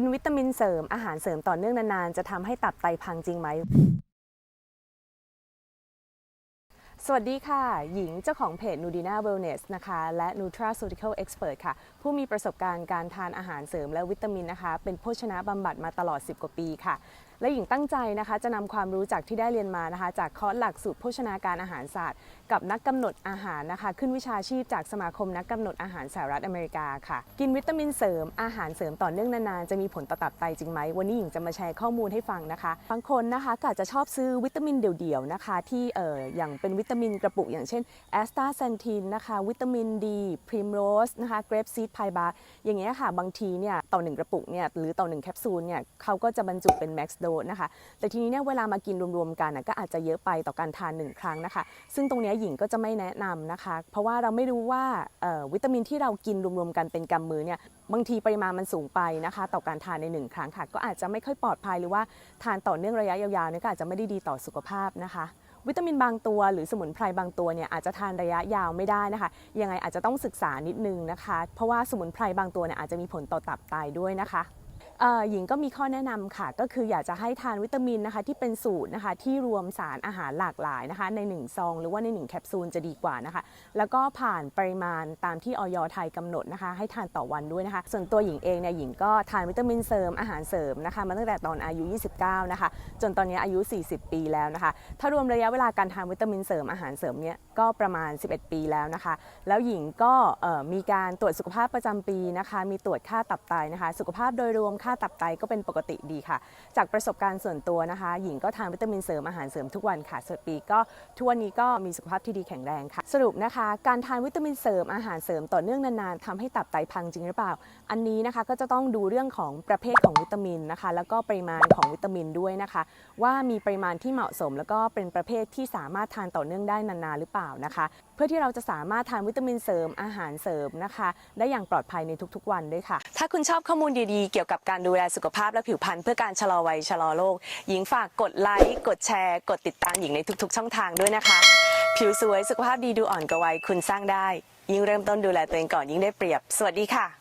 กินวิตามินเสริมอาหารเสริมต่อเนื่องนานๆ จะทำให้ตับไตพังจริงไหม สวัสดีค่ะ หญิงเจ้าของเพจ Nudina Wellness นะคะ และ Nutraceutical Expert ค่ะ ผู้มีประสบการณ์การทานอาหารเสริมและวิตามินนะคะ เป็นโภชนะบำบัดมาตลอด 10 กว่าปีค่ะ และหญิงตั้งใจนะคะ จะนำความรู้จากที่ได้เรียนมานะคะ จากคอร์สหลักสูตรโภชนาการอาหารศาสตร์ กับนักกำหนดอาหารนะคะ ขึ้นวิชาชีพจากสมาคมนักกำหนดอาหารสหรัฐอเมริกาค่ะ กินวิตามินเสริมอาหารเสริมต่อเนื่องนานๆจะมีผลต่อตับไตจริงไหมวันนี้หญิงจะมาแชร์ข้อมูลให้ฟังนะคะบางคนนะคะก็อาจจะชอบซื้อวิตามินเดี่ยวๆนะคะ ที่เอ่ออย่างเป็นวิตามินกระปุก อย่างเช่นแอสตาเซนทินนะคะ วิตามินดีพรีมโรสนะคะเกรปซีดไพบาร์อย่างเงี้ยค่ะบางทีเนี่ยต่อหนึ่งกระปุกเนี่ยหรือต่อหนึ่งแคปซูลเนี่ยเขาก็จะบรรจุเป็นแม็กซ์โดสนะคะ แต่ทีนี้เนี่ยเวลามากินรวมๆกันก็อาจจะเยอะไปต่อการทานหนึ่งครั้งนะคะ ซึ่งตรงนี้หญิงก็จะไม่แนะนำนะคะ เพราะว่าเราไม่รู้ว่าวิตามินที่เรากินรวมๆกันเป็นกำมือเนี่ยบางทีปริมาณมันสูงไปนะคะ ต่อการทานในหนึ่งครั้งค่ะ ก็อาจจะไม่ค่อยปลอดภัยหรือว่าทานต่อเนื่องระยะยาวๆเนี่ยก็อาจจะไม่ได้ดีต่อสุขภาพนะคะวิตามินบางตัวหรือสมุนไพรบางตัวเนี่ยอาจจะทานระยะยาวไม่ได้นะคะ ยังไงอาจจะต้องศึกษานิดนึงนะคะ เพราะว่าสมุนไพรบางตัวเนี่ยอาจจะมีผลต่อตับไตด้วยนะคะ หญิงก็มีข้อแนะนำค่ะ ก็คืออยากจะให้ทานวิตามินนะคะที่เป็นสูตรนะคะที่รวมสารอาหารหลากหลายนะคะใน 1 ซอง หรือว่าใน 1 แคปซูลจะดีกว่านะคะ แล้วก็ผ่านปริมาณตามที่ออยไทยกำหนดนะคะ ให้ทานต่อวันด้วยนะคะ ส่วนตัวหญิงเองเนี่ยหญิงก็ทานวิตามินเสริมอาหารเสริมนะคะมาตั้งแต่ตอนอายุ 29 นะคะ จนตอนนี้อายุ 40 ปีแล้วนะคะ ถ้ารวมระยะเวลาการทานวิตามินเสริมอาหารเสริมเนี่ยก็ประมาณ 11 ปีแล้วนะคะ แล้วหญิงก็มีการตรวจสุขภาพประจำปีนะคะ มีตรวจค่าตับไตนะคะ สุขภาพโดยรวมค่ะาตับไตก็เป็นปกติดีค่ะ จากประสบการณ์ส่วนตัวนะคะ หญิงก็ทานวิตามินเสริมอาหารเสริมทุกวันค่ะส่วนปีก็ทุกวันนี้ก็มีสุขภาพที่ดีแข็งแรงค่ะ สรุปนะคะ การทานวิตามินเสริมอาหารเสริมต่อเนื่องนานๆทำให้ตับไตพังจริงหรือเปล่า อันนี้นะคะก็จะต้องดูเรื่องของประเภทของวิตามินนะคะ แล้วก็ปริมาณของวิตามินด้วยนะคะ ว่ามีปริมาณที่เหมาะสม แล้วก็เป็นประเภทที่สามารถทานต่อเนื่องได้นานๆหรือเปล่านะคะ เพื่อที่เราจะสามารถทานวิตามินเสริมอาหารเสริมนะคะ ได้อย่างปลอดภัยในทุกๆ วันด้วยค่ะ ถ้าคุณชอบข้อมูลดีๆ เกี่ยวกับการการดูแลสุขภาพและผิวพรรณเพื่อการชะลอวัยชะลอโรคหญิงฝากกดไลค์ กดแชร์ กดติดตามหญิงในทุก ๆ ช่องทางด้วยนะคะ ผิวสวยสุขภาพดีดูอ่อนกว่าวัยคุณสร้างได้ ยิ่งเริ่มต้นดูแลตัวเองก่อนยิ่งได้เปรียบ สวัสดีค่ะ